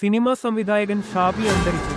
Cinema സംവിധായകൻ ഷാബി അന്തരിച്ചു.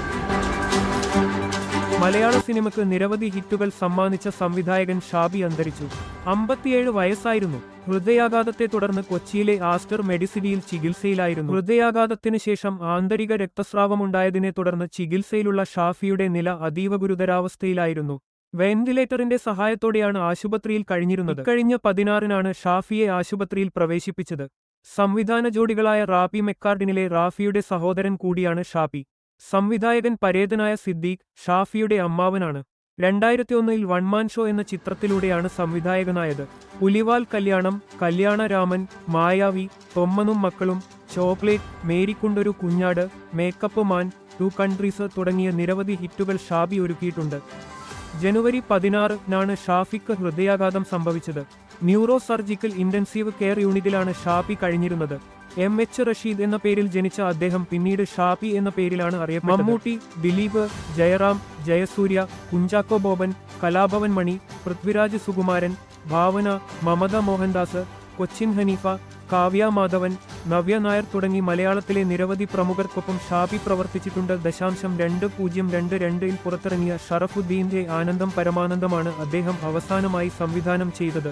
മലയാള സിനിമയ്ക്ക് നിരവധി ഹിറ്റുകൾ സമ്മാനിച്ച സംവിധായകൻ ഷാബി അന്തരിച്ചു. അമ്പത്തിയേഴ് വയസ്സായിരുന്നു. ഹൃദയാഘാതത്തെ തുടർന്ന് കൊച്ചിയിലെ ആസ്റ്റർ മെഡിസിറ്റിയിൽ ചികിത്സയിലായിരുന്നു. ഹൃദയാഘാതത്തിന് ശേഷം ആന്തരിക രക്തസ്രാവമുണ്ടായതിനെ തുടർന്ന് ചികിത്സയിലുള്ള ഷാഫിയുടെ നില അതീവ ഗുരുതരാവസ്ഥയിലായിരുന്നു. വെന്റിലേറ്ററിന്റെ സഹായത്തോടെയാണ് ആശുപത്രിയിൽ കഴിഞ്ഞിരുന്നത്. കഴിഞ്ഞ പതിനാറിനാണ് ഷാഫിയെ ആശുപത്രിയിൽ പ്രവേശിപ്പിച്ചത്. സംവിധാന ജോഡികളായ റാഫി മെക്കാർഡിനിലെ റാഫിയുടെ സഹോദരൻ കൂടിയാണ് ഷാഫി. സംവിധായകൻ പരേതനായ സിദ്ദീഖ് ഷാഫിയുടെ അമ്മാവനാണ്. രണ്ടായിരത്തി ഒന്നിൽ വൺമാൻ ഷോ എന്ന ചിത്രത്തിലൂടെയാണ് സംവിധായകനായത്. പുലിവാൽ കല്യാണം കല്യാണരാമൻ മായാവി തൊമ്മനും മക്കളും ചോക്ലേറ്റ് മേരിക്കുണ്ടൊരു കുഞ്ഞാട് മേക്കപ്പ് മാൻ ടു കൺട്രീസ് തുടങ്ങിയ നിരവധി ഹിറ്റുകൾ ഷാബി ഒരുക്കിയിട്ടുണ്ട്. ജനുവരി പതിനാറിനാണ് ഷാഫിക്ക് ഹൃദയാഘാതം സംഭവിച്ചത്. ന്യൂറോ സർജിക്കൽ ഇന്റൻസീവ് കെയർ യൂണിറ്റിലാണ് ഷാഫി കഴിഞ്ഞിരുന്നത്. എം എച്ച് റഷീദ് എന്ന പേരിൽ ജനിച്ച അദ്ദേഹം പിന്നീട് ഷാഫി എന്ന പേരിലാണ് അറിയപ്പെട്ടത്. മമ്മൂട്ടി ദിലീപ് ജയറാം ജയസൂര്യ കുഞ്ചാക്കോ ബോബൻ കലാഭവൻ മണി പൃഥ്വിരാജ് സുകുമാരൻ ഭാവന മമത മോഹൻദാസ് കൊച്ചിൻ ഹനീഫ കാവ്യ മാധവൻ നവ്യ നായർ തുടങ്ങി മലയാളത്തിലെ നിരവധി പ്രമുഖർക്കൊപ്പം ഷാബി പ്രവർത്തിച്ചിട്ടുണ്ട്. ദശാംശം രണ്ട് പൂജ്യം രണ്ട് രണ്ടിൽ പുറത്തിറങ്ങിയ ഷറഫുദ്ദീന്റെ ആനന്ദം പരമാനന്ദമാണ് അദ്ദേഹം അവസാനമായി സംവിധാനം ചെയ്തത്.